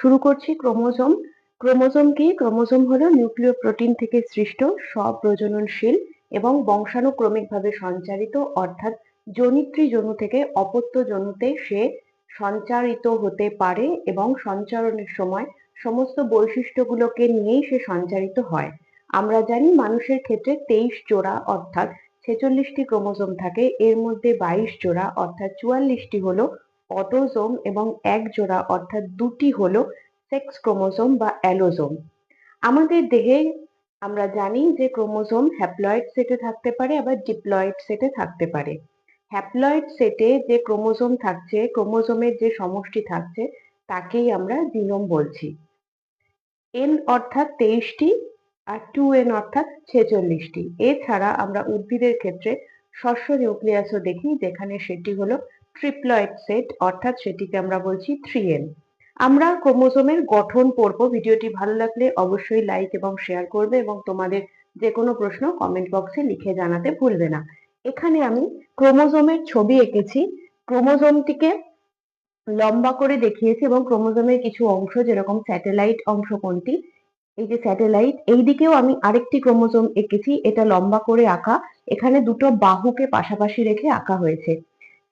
শুরু করছি chromosome. Chromosome কি? ক্রোমোজোম হলো নিউক্লিয় প্রোটিন থেকে সৃষ্ট স্বপ্রজননশীল এবং বংশানুক্রমিকভাবে সঞ্চারিত, অর্থাৎ জনিত্রী জনু থেকে অপত্য জনুতে সে সঞ্চারিত হতে পারে এবং সঞ্চারণের সময় সমস্ত বৈশিষ্ট্যগুলোকে নিয়েই সে সঞ্চারিত হয়। আমরা জানি মানুষের ক্ষেত্রে তেইশ জোড়া অর্থাৎ ছেচল্লিশটি ক্রোমোজোম থাকে। এর মধ্যে বাইশ জোড়া অর্থাৎ চুয়াল্লিশটি হলো অটোজোম এবং এক জোড়া অর্থাৎ দুটি হলো সেক্স ক্রোমোজোম বা অ্যালোজোম। আমাদের দেহে আমরা জানি যে ক্রোমোজোম হ্যাপ্লয়েড সেটে থাকতে পারে, আবার ডিপ্লয়েড সেটে থাকতে পারে। হ্যাপ্লয়েড সেটে যে ক্রোমোজোম থাকছে, ক্রোমোজোমের যে সমষ্টি থাকছে, তাকেই আমরা জিনোম বলছি। এন অর্থাৎ তেইশটি আর টু এন অর্থাৎ ছেচল্লিশটি। এছাড়া আমরা উদ্ভিদের ক্ষেত্রে শস্য নিউক্লিয়াসও দেখি, যেখানে সেটি হলো ট্রিপ্লয়েড সেট অর্থাৎ সেটিকে আমরা বলছি থ্রি এন আমরা ক্রোমোজোমের গঠন পড়ব। ভিডিওটি ভালো লাগলে অবশ্যই লাইক এবং শেয়ার করবে এবং তোমাদের যে কোনো প্রশ্ন কমেন্ট বক্সে লিখে জানাতে ভুলবে না। এখানে আমি ক্রোমোজোমের ছবি এঁকেছি। ক্রোমোজোমটিকে লম্বা করে দেখিয়েছি এবং ক্রোমোজোমের কিছু অংশ, যেরকম স্যাটেলাইট অংশ কোনটি, এই যে স্যাটেলাইট এই দিকেও আমি আরেকটি ক্রোমোজোম এঁকেছি। এটা লম্বা করে আঁকা। এখানে দুটো বাহুকে পাশাপাশি রেখে আঁকা হয়েছে।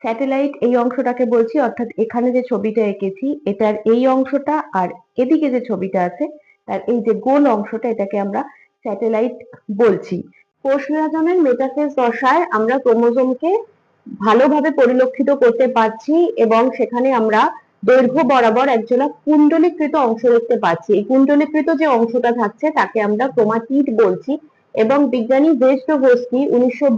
স্যাটেলাইট এই অংশটাকে বলছি, অর্থাৎ এখানে যে ছবিটা এঁকেছি, এটার এই অংশটা আর এদিকে যে ছবিটা আছে, তার এই যে গোল অংশটা, এটাকে আমরা স্যাটেলাইট বলছি। কোষ বিভাজনের মেটাফেজ দশায় আমরা ক্রোমোজোমকে ভালোভাবে পরিলক্ষিত করতে পারছি এবং সেখানে আমরা দৈর্ঘ্য বরাবর একজোড়া কুণ্ডলীকৃত অংশ দেখতে পাচ্ছি। এই কুণ্ডলীকৃত যে অংশটা থাকছে, তাকে আমরা ক্রোমাটিড বলছি এবং বিজ্ঞানী ভেস্টোভস্কি উনিশশো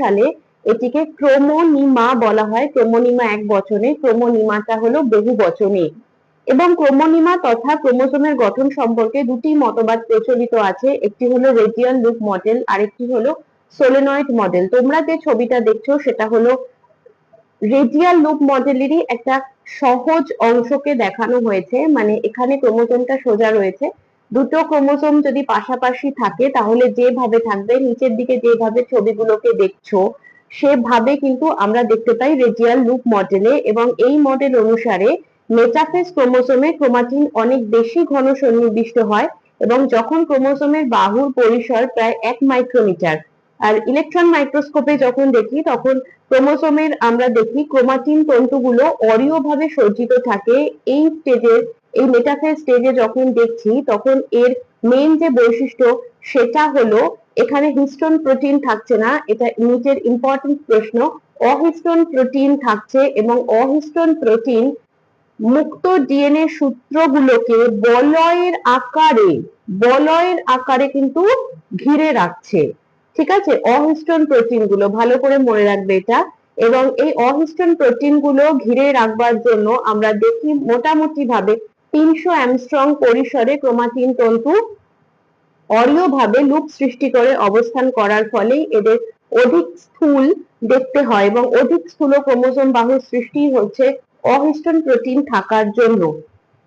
সালে এটিকে ক্রোমোনিমা বলা হয়। ক্রোমোনিমা এক বচনে, ক্রোমোনিমাটা হলো বহু বচনে। এবং ক্রোমোনিমা তথা ক্রোমোজোমের গঠন সম্পর্কে দুটি মতবাদ প্রচলিত আছে। একটি হলো রেডিয়াল লুপ মডেল, আরেকটি হলো সোলেনয়েড মডেল। তোমরা যে ছবিটা দেখছ, সেটা হলো রেডিয়াল লুপ মডেলেরই একটা সহজ অংশকে দেখানো হয়েছে। মানে এখানে ক্রোমোজোমটা সোজা রয়েছে। দুটো ক্রোমোজোম যদি পাশাপাশি থাকে, তাহলে যেভাবে থাকবে, নিচের দিকে যেভাবে ছবিগুলোকে দেখছ সেভাবে কিন্তু আমরা দেখতে পাই রেডিয়াল লুপ মডেলে এবং এই মডেল অনুসারে মেটাফেজ ক্রোমোজোমে ক্রোমাটিন অনেক বেশি ঘন সন্নিবিষ্ট হয় এবং যখন ক্রোমোজোমের বাহুর পরিসর প্রায় এক মাইক্রোমিটার আর ইলেকট্রন মাইক্রোস্কোপে যখন দেখি, তখন ক্রোমোসোমের আমরা দেখি ক্রোমাটিন তন্তুগুলো অরীয়ভাবে সজ্জিত থাকে। এই স্টেজের এই মেটাফেজ স্টেজে যখন দেখছি, তখন এর মেন যে বৈশিষ্ট্য, সেটা হলো এখানে হিস্টোন প্রোটিন থাকছে না, এটা নিচের ইম্পর্টেন্ট প্রশ্ন। অহিস্টোন প্রোটিন থাকছে এবং অহিস্টোন প্রোটিন মুক্ত ডিএনএ সূত্রগুলোকে বলয়ের আকারে বলয়ের আকারে কিন্তু ঘিরে রাখছে। ঠিক আছে? অহিস্টোন প্রোটিনগুলো ভালো করে মনে রাখবে এটা। এবং এই অহিস্টোন প্রোটিনগুলো ঘিরে রাখবার জন্য আমরা দেখি মোটামুটি ভাবে তিনশো অ্যামস্ট্রং পরিসরে ক্রোমাটিন তন্তু অরীয়ভাবে লুপ সৃষ্টি করে অবস্থান করার ফলে এদের অধিক স্থূল দেখতে হয় এবং অধিক স্থূল ক্রোমোজোম বাহুর সৃষ্টি হচ্ছে অহিস্টোন প্রোটিন থাকার জন্য।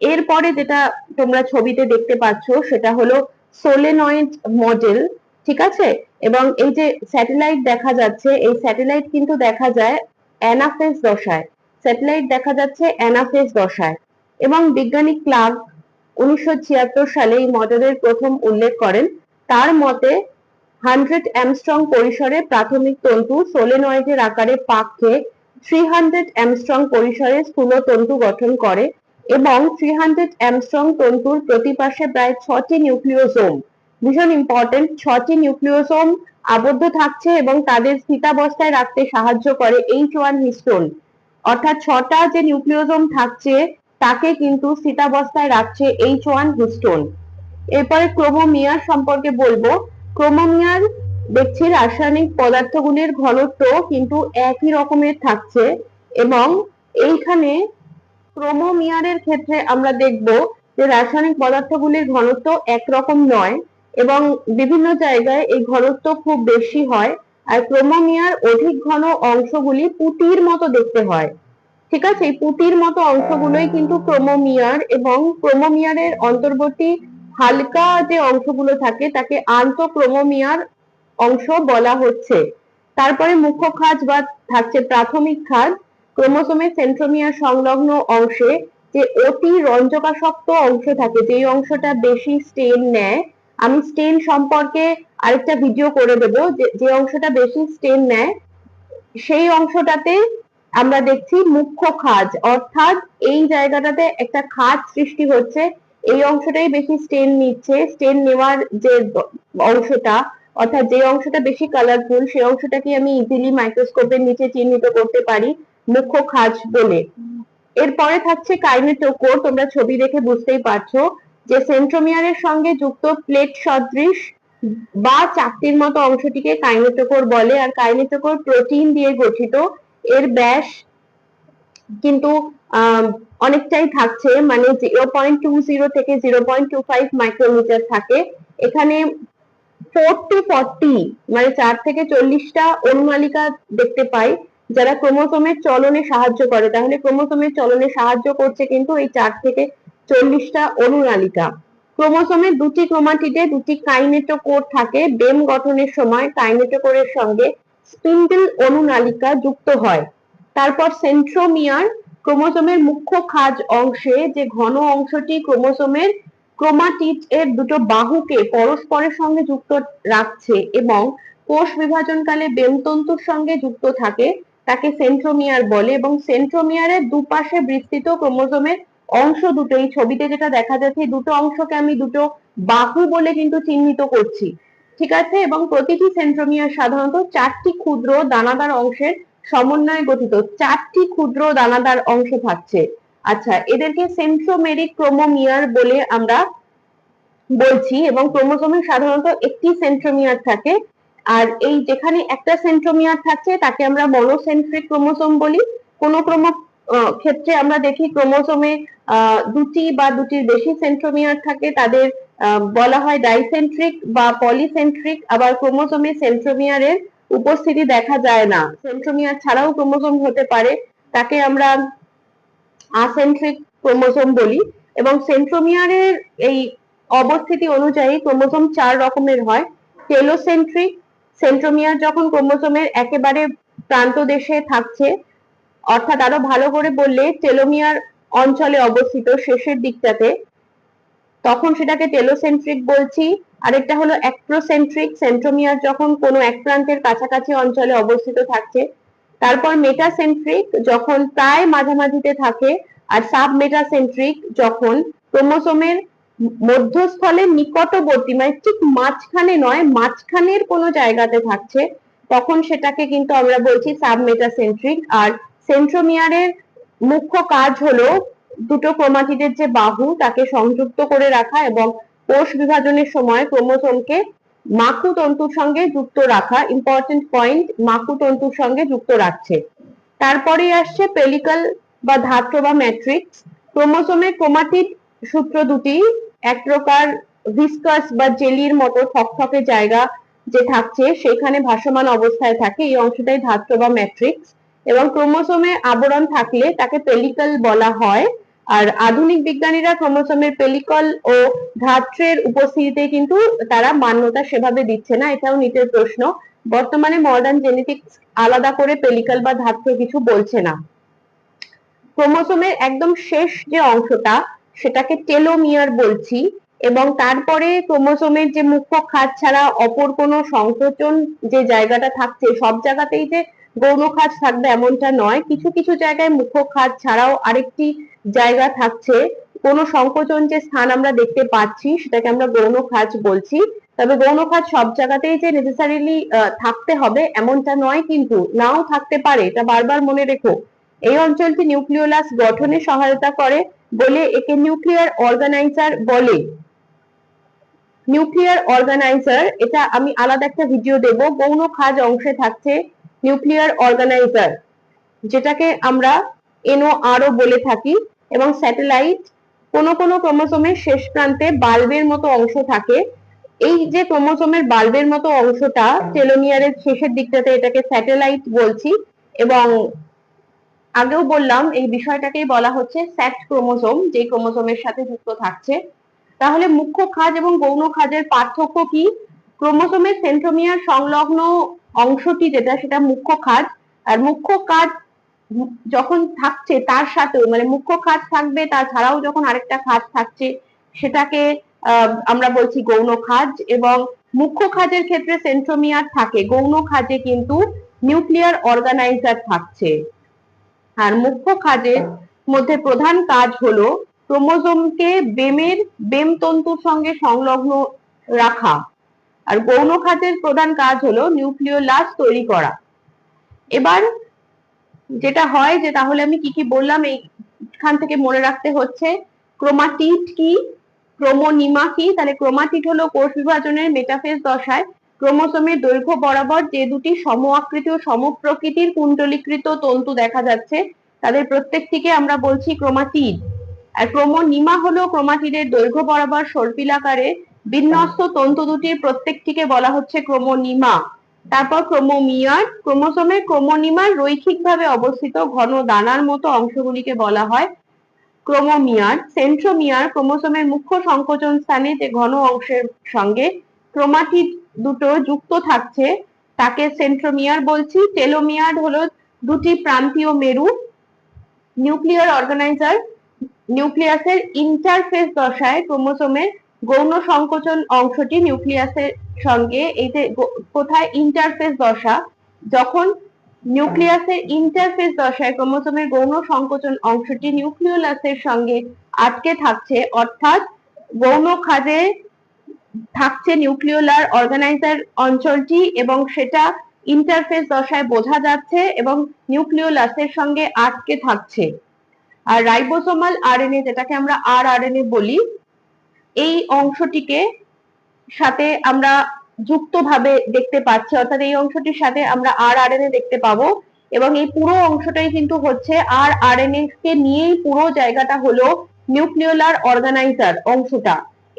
এরপরে যেটা তোমরা ছবিতে দেখতে পাচ্ছ, সেটা হলো সোলেনয়েড মডেল, ঠিক আছে? এবং এই যে স্যাটেলাইট দেখা যাচ্ছে, এই স্যাটেলাইট কিন্তু দেখা যায় অ্যানাফেস দশায়। স্যাটেলাইট দেখা যাচ্ছে অ্যানাফেস দশায়। এবং বিজ্ঞানী ক্লাব উনিশশো সালে এই মডেলের প্রথম উল্লেখ করেন। তার মতে, হান্ড্রেড অ্যামস্ট্রং পরিসরে প্রাথমিক তন্তু সোলেনয়েডের আকারে পাককে থ্রি হান্ড্রেড অ্যামস্ট্রং পরিসরে স্থূল তন্তু গঠন করে এবং থ্রি হান্ড্রেড অ্যামস্ট্রং তন্তুর প্রতিপাশে প্রায় ছটি নিউক্লিওজোম ভীষণ ইম্পর্টেন্ট ছটি নিউক্লিওসোম আবদ্ধ থাকছে এবং তাদের স্থিতাবস্থায় রাখতে সাহায্য করে এইচ ওয়ান হিস্টোন অর্থাৎ ছটা যে নিউক্লিওজোম থাকছে তাকে কিন্তু স্থিতাবস্থায় রাখছে এইচ ওয়ান হিস্টোন এরপরে ক্রোমোমিয়ার সম্পর্কে বলব। ক্রোমোমিয়ার দেখছি রাসায়নিক পদার্থগুলির ঘনত্ব কিন্তু একই রকমের থাকছে এবং এইখানে ক্রোমোমিয়ারের ক্ষেত্রে আমরা দেখব যে রাসায়নিক পদার্থগুলির ঘনত্ব একরকম নয় এবং বিভিন্ন জায়গায় এই ঘনত্ব খুব বেশি হয়। আর ক্রোমোমিয়ার অধিক ঘন অংশগুলি পুঁতির মতো দেখতে হয়। ঠিক আছে? এই পুঁতির মতো অংশগুলোই কিন্তু ক্রোমোমিয়ার এবং ক্রোমোমিয়ারের অন্তর্বর্তী হালকা যে অংশগুলো থাকে, তাকে আন্তঃক্রোমোমিয়ার অংশ বলা হচ্ছে। তারপরে মুখ্য খাজ বা থাকছে প্রাথমিক খাজ। ক্রোমোসোমের সেন্ট্রোমিয়ার সংলগ্ন অংশে যে অতি রঞ্জকাসক্ত অংশ থাকে, যেই অংশটা বেশি স্টেন নেয়, আমি স্টেন সম্পর্কে আরেকটা ভিডিও করে দেব। যে অংশটা বেশি স্টেন নেয়, সেই অংশটাতে আমরা দেখছি মুখ্য খাজ, অর্থাৎ এই জায়গাটাতে একটা খাজ সৃষ্টি হচ্ছে। এই অংশটাই বেশি স্টেন নিচ্ছে। স্টেন নেওয়ার যে অংশটা, অর্থাৎ যে অংশটা বেশি কালারফুল সেই অংশটাকে আমি ইজিলি মাইক্রোস্কোপের নিচে চিহ্নিত করতে পারি, মুখ্য খাজ বলে। এরপরে থাকছে কাইনেটোকোর তোমরা ছবি দেখে বুঝতেই পারছ যে সেন্ট্রোমিয়ারের সঙ্গে যুক্ত প্লেট সদৃশ বা চাকতির মতো অংশটিকে কাইনেটোকোর বলে, আর কাইনেটোকোর প্রোটিন দিয়ে গঠিত। এর ব্যাস কিন্তু অনেকটাই থাকছে। মানে জিরো পয়েন্ট টু জিরো থেকে zero point two five micrometre থাকে। এখানে ফোর টু ফর্টি মানে চার থেকে চল্লিশটা অনুমালিকা দেখতে পাই, যারা ক্রোমোসোমের চলনে সাহায্য করে। তাহলে ক্রোমোসোমের চলনে সাহায্য করছে কিন্তু এই চার থেকে চল্লিশটা অনুনালিকা ক্রোমোসোমের দুটি ক্রোমাটিডে দুটি কাইনেটোকোর থাকে। বেম গঠনের সময় কাইনেটোকোরের সঙ্গে স্পিন্ডল অনুনালিকা যুক্ত হয়। তারপর সেন্ট্রোমিয়ার ক্রোমোসোমের মুখ্য খাজ অংশে যে ঘন অংশটি ক্রোমোসোমের ক্রোমাটিড এর দুটো বাহুকে পরস্পরের সঙ্গে যুক্ত রাখছে এবং কোষ বিভাজনকালে বেমতন্তুর সঙ্গে যুক্ত থাকে, তাকে সেন্ট্রোমিয়ার বলে এবং সেন্ট্রোমিয়ারের দুপাশে বিস্তৃত ক্রোমোসোমের অংশ দুটো এই ছবিতে যেটা দেখা যাচ্ছে, দুটো অংশকে আমি দুটো বাহু বলে কিন্তু চিহ্নিত করছি। ঠিক আছে? এবং প্রতিটি সেন্ট্রোমিয়ার সাধারণত চারটি ক্ষুদ্র দানাদার অংশের সমন্বয়ে গঠিত। চারটি ক্ষুদ্র দানাদার অংশ থাকছে। আচ্ছা এদেরকে সেন্ট্রোমেরিক ক্রোমোমিয়ার বলে আমরা বলছি এবং ক্রোমোসোমে সাধারণত একটি সেন্ট্রোমিয়ার থাকে। আর এই যেখানে একটা সেন্ট্রোমিয়ার থাকছে, তাকে আমরা মনোসেন্ট্রিক ক্রোমোসোম বলি। কোন ক্রোমো ক্ষেত্রে আমরা দেখি ক্রোমোসোমে দুটি বা দুটির বেশি সেন্ট্রোমিয়ার থাকে, তাদের বলা হয় ডাইসেন্ট্রিক বা পলিসেন্ট্রিক আবার ক্রোমোসোমে সেন্ট্রোমিয়ারের উপস্থিতি দেখা যায় না। সেন্ট্রোমিয়ার ছাড়াও ক্রোমোজোম হতে পারে, তাকে আমরা আসেন্ট্রিক ক্রোমোজোম বলি। এবং সেন্ট্রোমিয়ারের এই অবস্থিতি অনুযায়ী ক্রোমোজোম চার রকমের হয়। টেলোসেন্ট্রিক সেন্ট্রোমিয়ার যখন ক্রোমোজোমের একেবারে প্রান্ত দেশে থাকছে, অর্থাৎ আরও ভালো করে বললে টেলোমিয়ার অঞ্চলে অবস্থিত শেষের দিকটাতে। তখন সেটাকে টেলোসেন্ট্রিক বলছি। আরেকটা হলো অ্যাক্ট্রোসেন্ট্রিক সেন্ট্রোমিয়ার যখন কোনো এক প্রান্তের কাছাকাছি অঞ্চলে অবস্থিত থাকছে। তারপর মেটাসেন্ট্রিক যখন প্রায় মাঝামাঝিতে থাকে আর সাব মেটাসেন্ট্রিক যখন ক্রোমোসোমের মধ্যস্থলের নিকটবর্তী মানে ঠিক মাঝখানে নয়, মাঝখানের কোনো জায়গাতে থাকছে, তখন সেটাকে কিন্তু আমরা বলছি সাব মেটাসেন্ট্রিক আর সেন্ট্রোমিয়ারের মুখ্য কাজ হলো দুটো ক্রোমাটিডের যে বাহু, তাকে সংযুক্ত করে রাখা এবং কোষ বিভাজনের সময় ক্রোমোসোমকে মাকু তন্তুর সঙ্গে যুক্ত রাখা ইম্পর্টেন্ট পয়েন্ট মাকু তন্তুর সঙ্গে যুক্ত রাখছে। তারপরে আসছে পেলিকাল বা ধাত্র বা ম্যাট্রিক্স ক্রোমোসোমের ক্রোমাটিড সূত্র দুটি, এক প্রকার ভিসকাস বা জেলির মতো থকথকে জায়গা যে থাকছে, সেখানে ভাসমান অবস্থায় থাকে। এই অংশটাই ধাত্র বা ম্যাট্রিক্স এবং ক্রোমোসোমে আবরণ থাকলে তাকে পেলিকল বলা হয়। আর আধুনিক বিজ্ঞানীরা ক্রোমোসোমের পেলিকল ও ধাত্রের উপস্থিতিতে কিন্তু তারা মান্যতা সেভাবে দিচ্ছে না, এটাও নিটের প্রশ্ন। বর্তমানে মডার্ন জেনেটিক্স আলাদা করে পেলিকল বা ধাত্র কিছু বলছে না। ক্রোমোসোমের একদম শেষ যে অংশটা, সেটাকে টেলোমিয়ার বলছি এবং তারপরে ক্রোমোসোমের যে মুখ্য খাত ছাড়া অপর কোনো সংকোচন যে জায়গাটা থাকছে, সব জায়গাতেই যে গৌণ খাত থাকবে এমনটা নয়। কিছু কিছু জায়গায় মুখ্য খাত ছাড়াও আরেকটি জায়গা থাকছে। কোনো সংকোচন যে স্থান আমরা দেখতে পাচ্ছি, সেটাকে আমরা গৌণ খাজ বলছি। তবে গৌণ খাজ সব জায়গাতেই যে নেসেসারিলি থাকতে হবে এমনটা নয় কিন্তু নাও থাকতে পারে। এটা বারবার মনে রেখো। এই অঞ্চলটি নিউক্লিওলাস গঠনে সহায়তা করে বলে একে নিউক্লিয়ার অর্গানাইজার বলে। নিউক্লিয়ার অর্গানাইজার, এটা আমি আলাদা একটা ভিডিও দেব। গৌণ খাজ অংশে থাকছে নিউক্লিয়ার অর্গানাইজার যেটাকে আমরা এনওআরও বলে থাকি এবং স্যাটেলাইট কোন কোনো ক্রোমোসোমের শেষ প্রান্তে বাল্বের মতো অংশ থাকে। এই যে ক্রোমোসোমের বাল্বের মতো অংশটা টেলোমিয়ারের শেষের দিকটাতে এটাকে স্যাটেলাইট বলছি এবং আগেও বললাম এই বিষয়টাকেই বলা হচ্ছে স্যাট ক্রোমোসোম যে ক্রোমোসোমের সাথে যুক্ত থাকছে। তাহলে মুখ্য খাজ এবং গৌণ খাজের পার্থক্য কি? ক্রোমোসোমের সেন্ট্রোমিয়ার সংলগ্ন অংশটি যেটা সেটা মুখ্য খাজ আর মুখ্য কাজ যখন থাকছে তার সাথেও মানে মুখ্য খাত থাকবে তাছাড়াও যখন আরেকটা খাত থাকছে, সেটাকে আমরা বলছি গৌণ খাজ এবং মুখ্য খাজের ক্ষেত্রে সেন্ট্রোমিয়ার থাকে। গৌণ খাজে কিন্তু নিউক্লিয়ার অর্গানাইজার থাকছে। আর মুখ্য খাজের মধ্যে প্রধান কাজ হলো ক্রোমোজোমকে বেমের, বেম তন্তুর সঙ্গে সংলগ্ন রাখা। আর গৌণ খাতের প্রধান কাজ হলো নিউক্লিওলাস তৈরি করা। এবার যেটা হয় যে তাহলে আমি কি কি বললাম, এইখান থেকে মনে রাখতে হচ্ছে, ক্রোমাটিড কি? ক্রোমোনিমা কি? তাহলে ক্রোমাটিড হলো কোষ বিভাজনের মেটাফেজ দশায়। ক্রোমোসোমের দৈর্ঘ্য বরাবর যে দুটি সম আকৃতি ও সমপ্রকৃতির কুণ্ডলীকৃত তন্তু দেখা যাচ্ছে, তাদের প্রত্যেকটিকে আমরা বলছি ক্রোমাটিড। আর ক্রোমোনিমা হলো ক্রোমাটিডের দৈর্ঘ্য বরাবর সর্পিলাকারে বিন্যস্ত তন্তু দুটির প্রত্যেকটিকে বলা হচ্ছে ক্রোমোনিমা। তারপর ক্রোমোমিয়ার ক্রোমোসোমের ক্রোমোনিমার রৈখিকভাবে অবস্থিত ঘন দানার মতো অংশগুলিকে বলা হয় ক্রোমোমিয়ার। সেন্ট্রোমিয়ার ক্রোমোসোমের মুখ্য সংকোচন স্থানে যে ঘন অংশের সঙ্গে ক্রোমাটিড দুটো যুক্ত থাকছে, তাকে সেন্ট্রোমিয়ার বলছি। টেলোমিয়ার হলো দুটি প্রান্তীয় মেরু, নিউক্লিয়ার অর্গানাইজার, নিউক্লিয়াসের ইন্টারফেস দশায় ক্রোমোসোমের গৌণ সংকোচন অংশটি নিউক্লিয়াসের সঙ্গে এই যে কোথায় ইন্টারফেস দশা? যখন নিউক্লিয়াসের ইন্টারফেস দশায় ক্রোমোসোমের গৌণ সংকোচন অংশটি নিউক্লিওলাসের সঙ্গে আটকে থাকছে, অর্থাৎ গৌণ খাদে থাকছে নিউক্লিওলার অর্গানাইজার অঞ্চলটি এবং সেটা ইন্টারফেস দশায় বোঝা যাচ্ছে এবং নিউক্লিওলাসের সঙ্গে আটকে থাকছে। আর রাইবোসোমাল আরএনএ যেটাকে আমরা আর আরএনএ বলি এই অংশটিকে সাথে আমরা যুক্তভাবে দেখতে পাচ্ছি, অর্থাৎ এই অংশটির সাথে আমরা আর আরএনএ দেখতে পাবো এবং এই পুরো অংশটাই কিন্তু হচ্ছে আর আরএনএ কে নিয়েই পুরো জায়গাটা হলো নিউক্লিওলার অর্গানাইজার অংশটা।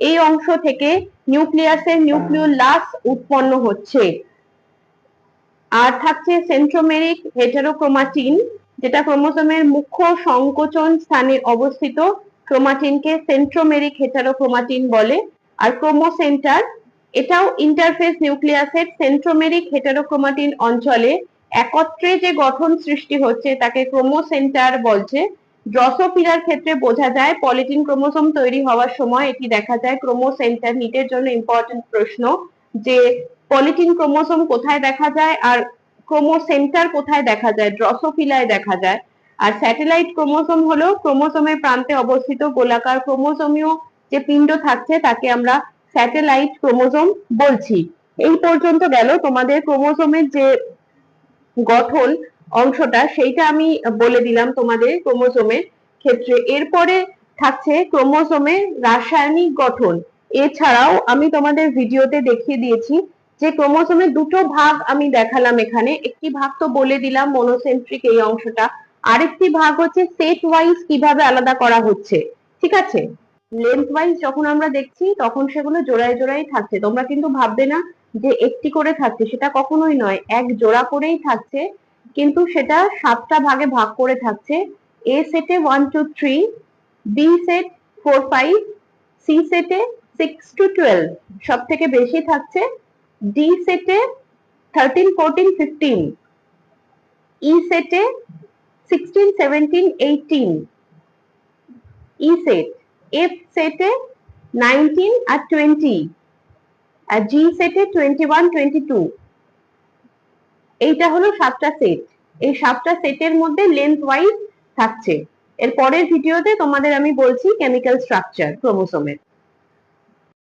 এই অংশ থেকে নিউক্লিয়াসের নিউক্লিওলাস উৎপন্ন হচ্ছে। আর থাকছে সেন্ট্রোমেরিক হেটারোক্রোমাটিন, যেটা ক্রোমোসোমের মুখ্য সংকোচন স্থানে অবস্থিত। ক্রোমাটিনকে সেন্ট্রোমেরিক হেটারোক্রোমাটিন বলে, আর ক্রোমোসেন্টার এটাও ইন্টারফেস নিউক্লিয়াসের সেন্ট্রোমেরিক হেটারোক্রোমাটিন অঞ্চলে একত্রে যে গঠন সৃষ্টি হচ্ছে তাকে ক্রোমোসেন্টার বলছে। ড্রসোফিলার ক্ষেত্রে বোঝা যায় পলিটিন ক্রোমোসোম তৈরি হওয়ার সময় এটি দেখা যায় ক্রোমোসেন্টার নিটের জন্য ইম্পর্টেন্ট প্রশ্ন যে পলিটিন ক্রোমোসোম কোথায় দেখা যায় আর ক্রোমোসেন্টার কোথায় দেখা যায় ড্রসোফিলায় দেখা যায়। আর স্যাটেলাইট ক্রোমোসোম হলো ক্রোমোসোমের প্রান্তে অবস্থিত গোলাকার ক্রোমোসোমীয় যে পিণ্ড থাকছে তাকে আমরা স্যাটেলাইট ক্রোমোসোম বলছি। এই পর্যন্ত গেল তোমাদের ক্রোমোসোমের যে গঠন অংশটা, সেইটা আমি বলে দিলাম তোমাদের ক্রোমোসোমের ক্ষেত্রে। এরপরে থাকছে ক্রোমোসোমের রাসায়নিক গঠন। এছাড়াও আমি তোমাদের ভিডিওতে দেখিয়ে দিয়েছি যে ক্রোমোসোমের দুটো ভাগ আমি দেখালাম এখানে। একটি ভাগ তো বলে দিলাম মনোসেন্ট্রিক এই অংশটা। আরেকটি ভাগ হচ্ছে সেট ওয়াইজ কীভাবে আলাদা করা হচ্ছে, ঠিক আছে? লেন্থ ওয়াইজ যখন আমরা দেখছি, তখন সেগুলো জোড়ায় জোড়ায় থাকছে। তোমরা কিন্তু ভাববে না যে একটি করে থাকছে, সেটা কখনোই নয়। এক জোড়া করেই থাকছে, কিন্তু সেটা সাতটা ভাগে ভাগ করে থাকছে। এ সেটে one two three B set four five C সেটে সিক্স টু টুয়েলভ সব থেকে বেশি থাকছে। ডি সেটে থার্টিন ফোরটিন ফিফটিন ই সেটে সিক্সটিন ই সেট এফ সেটে নাইনটিন আর টোয়েন্টি আর জি সেটে টোয়েন্টি ওয়ান টোয়েন্টি টু এইটা হলো সাতটা সেট এই সাতটা সেটের মধ্যে লেন্থ থাকছে। এর পরের ভিডিওতে তোমাদের আমি বলছি কেমিক্যাল স্ট্রাকচার ক্রোমোসোমের